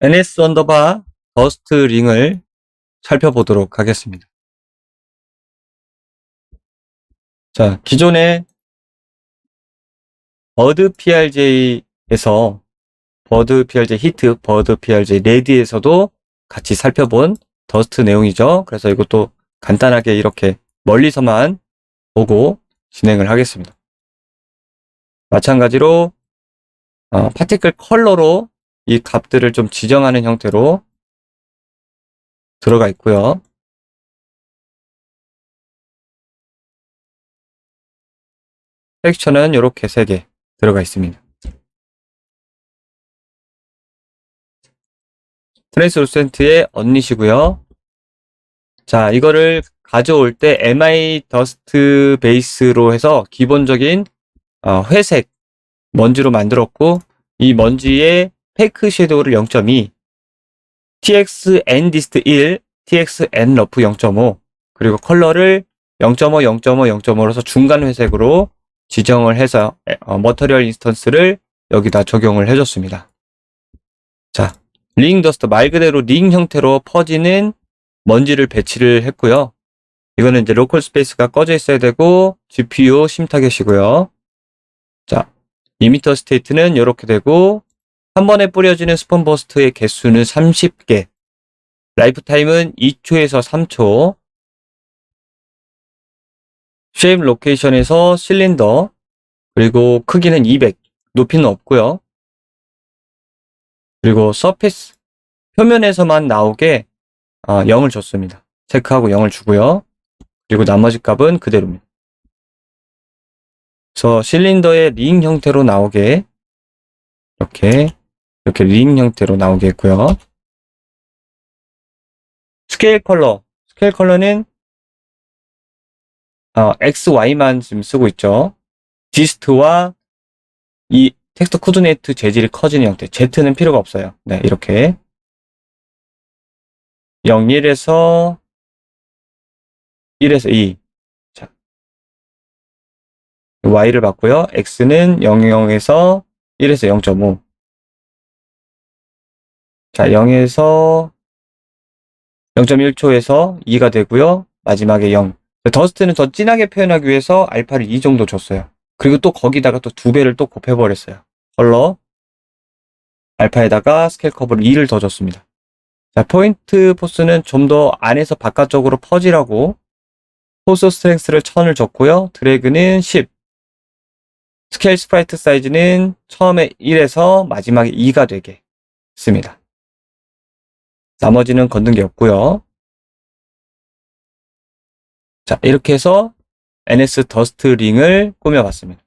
ns 언더바 더스트 링을 살펴보도록 하겠습니다. 자, 기존의 버드 PRJ에서 버드 PRJ 히트, 버드 PRJ 레디에서도 같이 살펴본 더스트 내용이죠. 그래서 이것도 간단하게 이렇게 멀리서만 보고 진행을 하겠습니다. 마찬가지로 어, 파티클 컬러로 이 값들을 좀 지정하는 형태로 들어가 있고요. 텍스처는 이렇게 3개 들어가 있습니다. 트랜스루센트의 언닛이고요. 자, 이거를 가져올 때 MI 더스트 베이스로 해서 기본적인 어, 회색 먼지로 만들었고 이 먼지의 페이크 섀도우를 0.2, TXN 디스트 1, TXN 러프 0.5, 그리고 컬러를 0.5, 0.5, 0.5로서 중간 회색으로 지정을 해서 어, 머터리얼 인스턴스를 여기다 적용을 해줬습니다. 자, 링 더스트 말 그대로 링 형태로 퍼지는 먼지를 배치를 했고요. 이거는 이제 로컬 스페이스가 꺼져 있어야 되고 GPU 심 타겟이고요. 자, 이미터 스테이트는 이렇게 되고 한 번에 뿌려지는 스폰 버스트의 개수는 30개. 라이프 타임은 2초에서 3초. 쉐입 로케이션에서 실린더 그리고 크기는 200. 높이는 없고요. 그리고 서페이스 표면에서만 나오게 어, 0을 줬습니다. 체크하고 0을 주고요. 그리고 나머지 값은 그대로입니다. 저 실린더의 링 형태로 나오게 이렇게 이렇게 링 형태로 나오게 했고요. 스케일 컬러 스케일 컬러는 어, X, Y만 지금 쓰고 있죠. 디스트와 이 텍스트 코디네이트 재질이 커지는 형태. Z는 필요가 없어요. 네, 이렇게 0, 1에서 1에서 2. 자. Y를 받고요. X는 0, 0에서 1에서 0.5. 자, 0에서 0.1초에서 2가 되고요. 마지막에 0. 더스트는 더 진하게 표현하기 위해서 알파를 2 정도 줬어요. 그리고 또 거기다가 또 두 배를 또 곱해버렸어요. 컬러 알파에다가 스케일 커브를 2를 더 줬습니다. 자, 포인트 포스는 좀 더 안에서 바깥쪽으로 퍼지라고 포스 스트렝스를 1000을 줬고요. 드래그는 10. 스케일 스프라이트 사이즈는 처음에 1에서 마지막에 2가 되게 했습니다. 나머지는 건든 게 없고요. 자, 이렇게 해서 NS 더스트 링을 꾸며봤습니다.